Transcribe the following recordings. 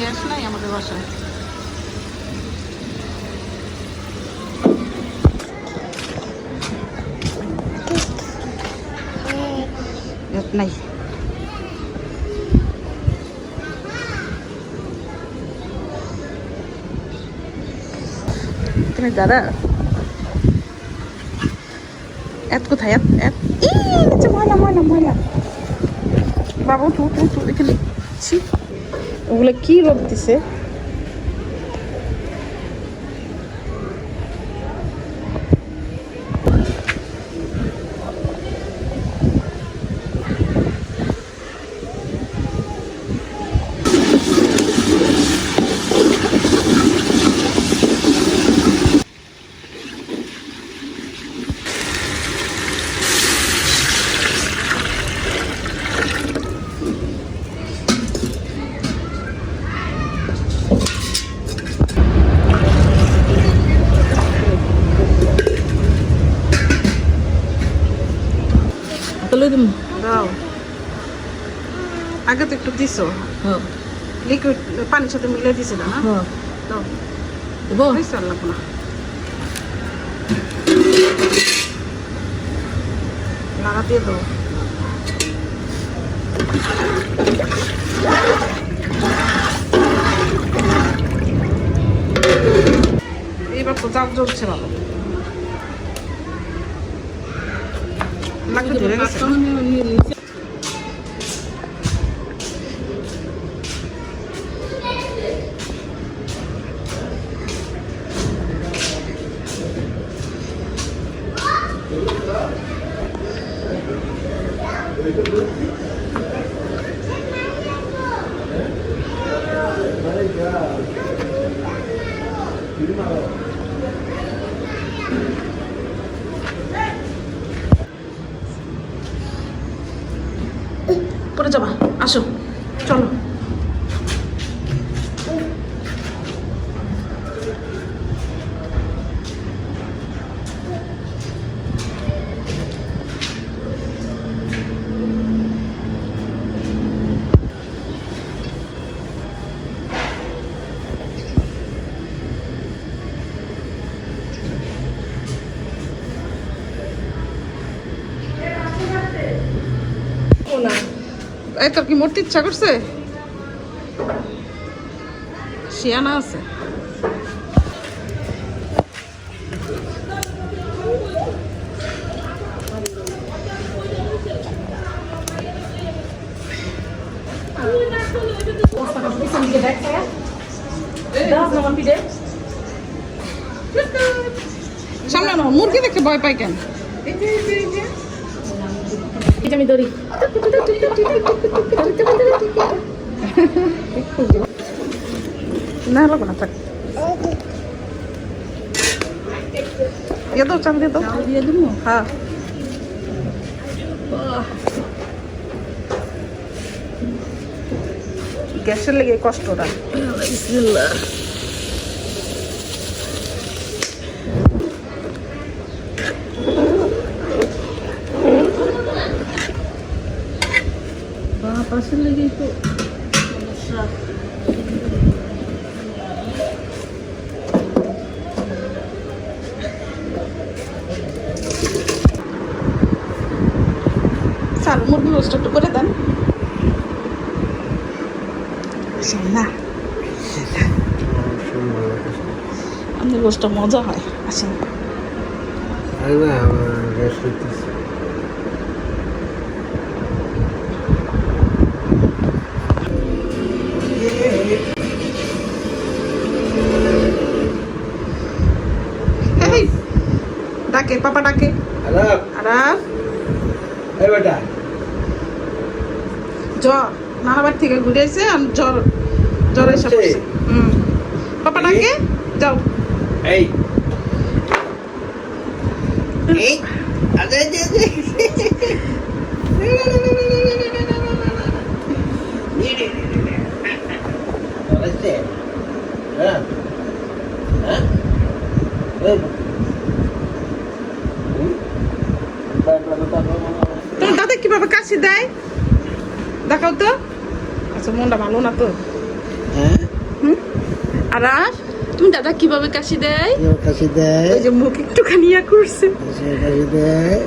Gas নাই আমাদের বাসায়? নাই। তুমি দাদা, এত কোথায়? এত এত ময়লা ময়লা ময়লা। বাবু এখানে ছি। ওগুলো কি রোদ দিছে তাহলে তুমি দাও আগে তো একটু দিছো? হ্যাঁ। লিকুইড পানির সাথে মিলে দিছিল না? হ্যাঁ। দাও দেবো দিছো লাগবো না লাগা দিয়ে দাও এইবার তো চাপ জ্বলছে ভালো লাগবে ধরে গেছে। পরে যাবা। আসো। চলো। এই তোর কি মরতে ইচ্ছা করছে? শিয়ানা আছে। সামনে মুরগি দেখে ভয় পাই কেন? আমি না লাগবে না থাক। দিয়ে দাও চাল দিয়ে দাও। চাল দিয়ে দেবো? হ্যাঁ। গ্যাসের লেগে কষ্টটা। বিসমিল্লাহ। লেগেই তো সমস্যা। মুরগি রোস্ট একটু করে দেন। না আমাদের রোস্টটা মজা হয় আসেন। আরে না আমার গ্যাস ডাকে পাপা ডাকে। জ্বর নানাবার থেকে ঘুরে এসে আর জ্বর জ্বর এসে? হুম। পাপা ডাকে? যাও। এই। হ্যাঁ। হ্যাঁ এই হুম বাবা বাবা বাবা তোমার দাদা কীভাবে কাশি দেয়? দেখাও তো। আচ্ছা মনটা ভালো না তো? হ্যাঁ? আর আর? তুমি দাদা কীভাবে কাশি দেয়? কাশি দেয়? ওই যে মুখ একটুখানি ইয়া করছে। কাশি দেয়?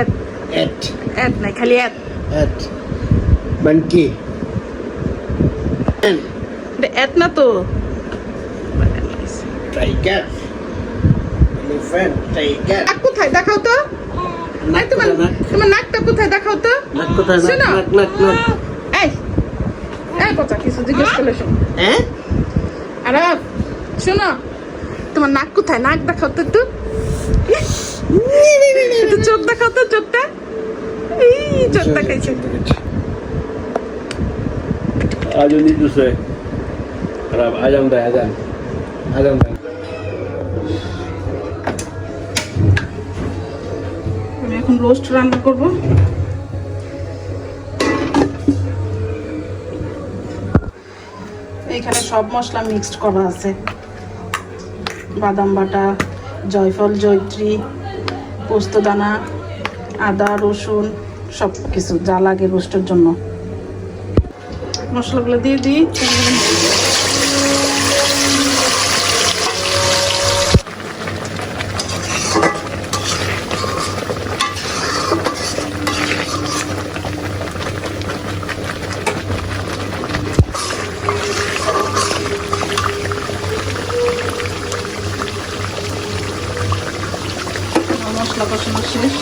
এত। এট এত নাই খালি এত। এট বানকি এটা এত না তো? টাইগার এলিফ্যান্ট টাইগার নাক কোথায়? দেখাও তো। তোমার তোমার নাকটা কোথায়? দেখাও তো। নাক কোথায়? নাক শোনো। এই এই পচা কিছু জিজ্ঞেস করলে শোনো। হ্যাঁ? শোনো। তোমার নাক কোথায়? নাক দেখাও তো একটু। চোখ দেখাও তো চোখটা। এই চোখ দেখাইছে আজও নির্দোষে খারাপ আজান দেয় আজান। আজান দেয় আমি রোস্ট রান্না করব। এখানে সব মশলা মিক্সড করা আছে। বাদাম বাটা, জয়ফল, জয়ত্রী, পোস্তদানা, আদা, রসুন সব কিছু যা লাগে রোস্টের জন্য। মশলাগুলো দিয়ে দিই। মশলা কষানো শেষ।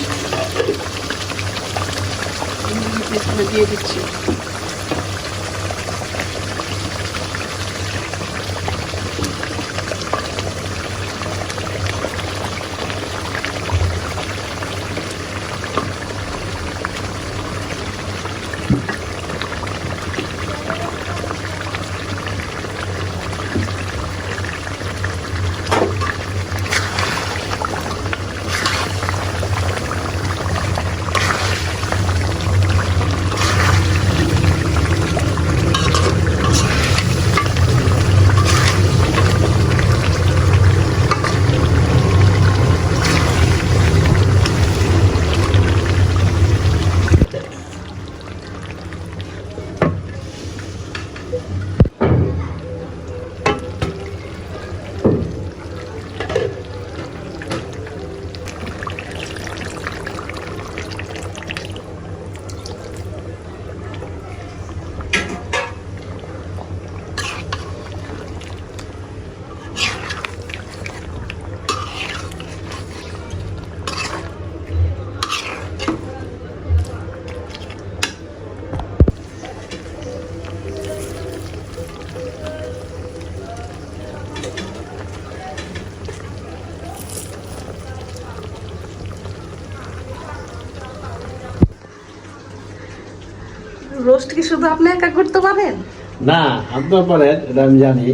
দিয়ে দিচ্ছি। রোস্ট কি শুধু আপনি একা করতে পারেন? না আপনার পারেন এটা আমি জানি।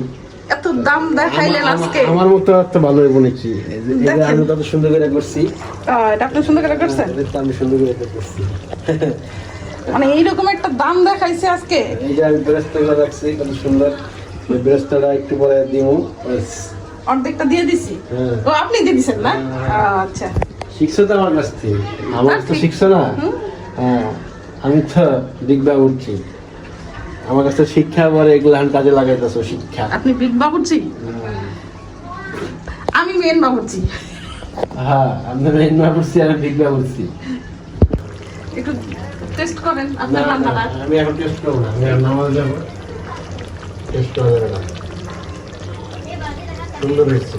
এত দাম দেখাইলেন আজকে। আমার মতো একটা ভালো হইব নাকি এই যে-। আমি তত সুন্দর করে করছি। এটা আপনি সুন্দর করে করছেন? এটা আমি সুন্দর করে করছি। মানে এইরকম একটা দাম দেখাইছে আজকে। এই যে আমি ব্রেস্তাগুলো রাখছি কত সুন্দর। এই ব্রেস্তাটা একটু পরে দিমু। অর্ধেকটা দিয়ে দিছি। হ্যাঁ। ও আপনি দিয়ে দিছেন না? আচ্ছা। শিখছো তো আমার কাছ থেকে? আমার তো। শিখছো না? হ্যাঁ। আমি তো দিকবা উঠছি আমার কাছে শিক্ষা পরে এগুলো এখন কাজে লাগাইতেছো শিক্ষা। আপনি বিগ বাবুর্চি আমি মেন বাবুর্চি হ্যাঁ আমি মেন মা করছি আমি দিকবা উঠছি একটু টেস্ট করেন আপনার রান্নাটা। আমি এখন টেস্ট করব না আমি নামাজ যাব। টেস্ট করা সুন্দর হয়েছে।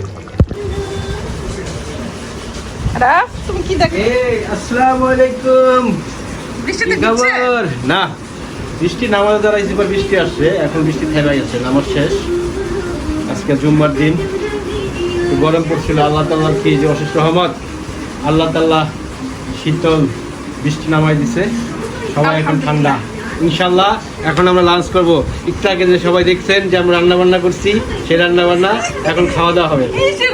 রাফ তুমি কি দেখো? এই আসসালামু আলাইকুম। বৃষ্টিতে ভিজছে? না। বৃষ্টি নামাজ দাঁড়াইছি পর বৃষ্টি আসছে এখন বৃষ্টি থেমে গেছে নামাজ শেষ। আজকে জুম্মার দিন। গরম পড়ছিল আল্লাহ তাল্লাহ কি যে অশেষ রহমত। আল্লাহ তাল্লাহ শীতল বৃষ্টি নামাই দিছে সবাই এখন ঠান্ডা। ইনশাল্লাহ এখন আমরা লাঞ্চ করব। একটু আগে যে সবাই দেখছেন যে আমরা রান্না বান্না করছি সেই রান্না বান্না এখন খাওয়া দাওয়া হবে।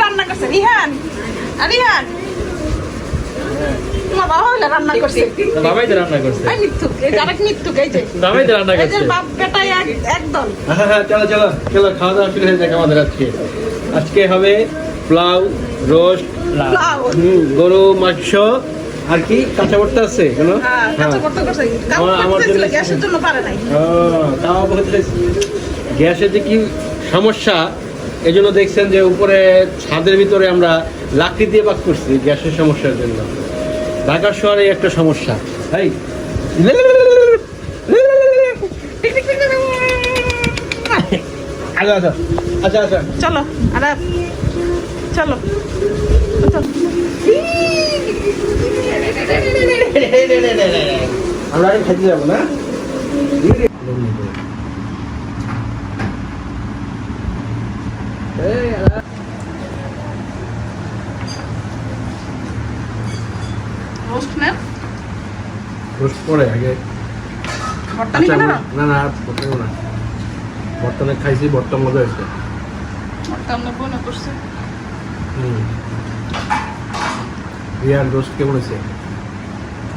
রান্না করছে রিহান। আর রিহান। তোমার রান্না করছে। বাবাই তো রান্না করছে। এই মিথ্যুক এই আরেক মিথ্যুক এই যে। বাবাই তো রান্না এই যে বাপ বেটা এক একদল। হ্যাঁ হ্যাঁ চলো চলো চলো খাওয়া দাওয়া শুরু হয়ে যাক আমাদের আজকে। আজকে হবে পোলাও রোস্ট পোলাও। গরু মাংস আর কি? কাঁচা ভর্তা আছে কোনো? হ্যাঁ হচ্ছে গ্যাসের যে কি সমস্যা এই জন্য দেখছেন যে উপরে ছাদের ভিতরে আমরা লাকড়ি দিয়ে বাক করছি গ্যাসের সমস্যার জন্য। ঢাকা শহরে একটা সমস্যা। তাই আচ্ছা আচ্ছা। আচ্ছা আচ্ছা। চলো আরে চলো। চলো। আমরা আগে খেতে যাব না? রোস্ট নেন রোস্ট পরে আগে। ভর্তা আচ্ছা, নিবে না না না আর না। বর্তমানে খাইছি বর্তমান মজা হয়েছে। ভর্তা আমরা বোনা করছে। হুম। রিয়ার রোস্ট কেমন হয়েছে?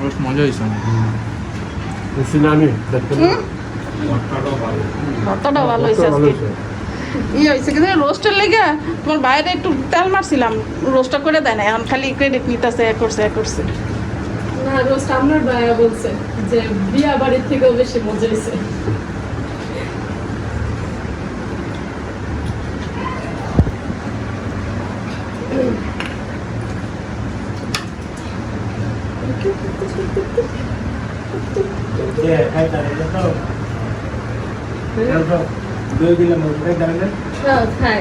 রোস্ট মজা হয়েছে। বুঝছি না আমি দেখতে না। ভালো। হয়েছে আজকে। ই হয়েছে কিন্তু রোস্টের লেগে তোমার বাইরে একটু তেল মারছিলাম। রোস্টটা করে দেয় না এখন খালি ক্রেডিট নিতেছে এ করছে এ করছে। না রোস্ট আমার ভাইয়া বলছে যে বিয়া বাড়ির থেকেও বেশি মজা হয়েছে হ্যাঁ খাই।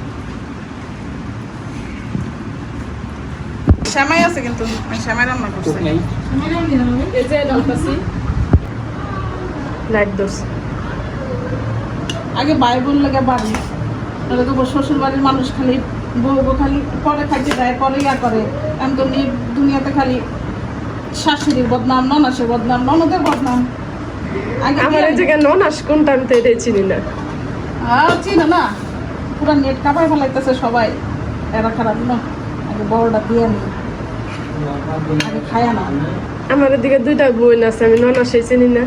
শ্যামাই আছে কিন্তু আমি শ্যামাই রান্না করছি। এই যে ডালপাসি লাইট দোষ। আগে বাইবল লাগে বাড়ি। তাহলে তো শ্বশুর বাড়ির মানুষ খালি বউ বউ খালি পরে খাইতে দেয় পরে ইয়া করে। আমি তো দুনিয়াতে খালি শাশুড়ির বদনাম ননাসের বদনাম ননদের বদনাম। আগে আমার এই জায়গায় ননাস কোনটা আমি তো এটাই চিনি না। আর চিনো না। পুরা নেট কাপাই ফেলাইতেছে সবাই। এরা খারাপ না। আগে বড়টা দিয়ে নি আগে খায়া না আমার এদিকে দুইটা বোন আছে আমি ননাসই চিনি না।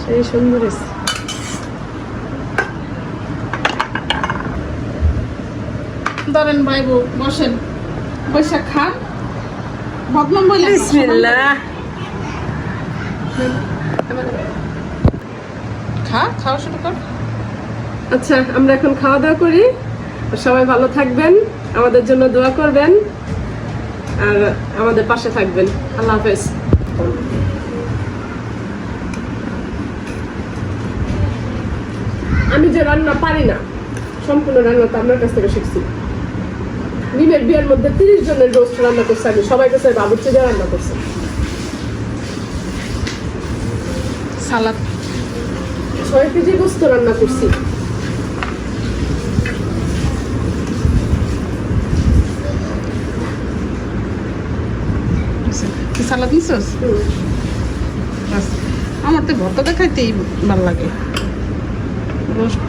সেই সুন্দর। ধরেন ভাই বসেন। বৈশাখ খান। বদনাম বলে বিসমিল্লাহ। আচ্ছা আমরা এখন খাওয়া দাওয়া করি। সবাই ভালো থাকবেন, আমাদের জন্য দোয়া করবেন, আর আমাদের পাশে থাকবেন। আল্লাহ হাফেজ। আমি যে রান্না পারি না, সম্পূর্ণ রান্না তো আপনার কাছ থেকে শিখছি। নিমের বিয়ের মধ্যে তিরিশ জনের রোস্ট রান্না করছে আমি, সবাই কাছে বাবুর্চি দিয়ে রান্না করছে। সালাদ। ছয় কেজি গোস্ত রান্না করছি। সালাদ নিছস। আমার তো ভর্তাটা খাইতেই ভালো লাগে। রোস্ট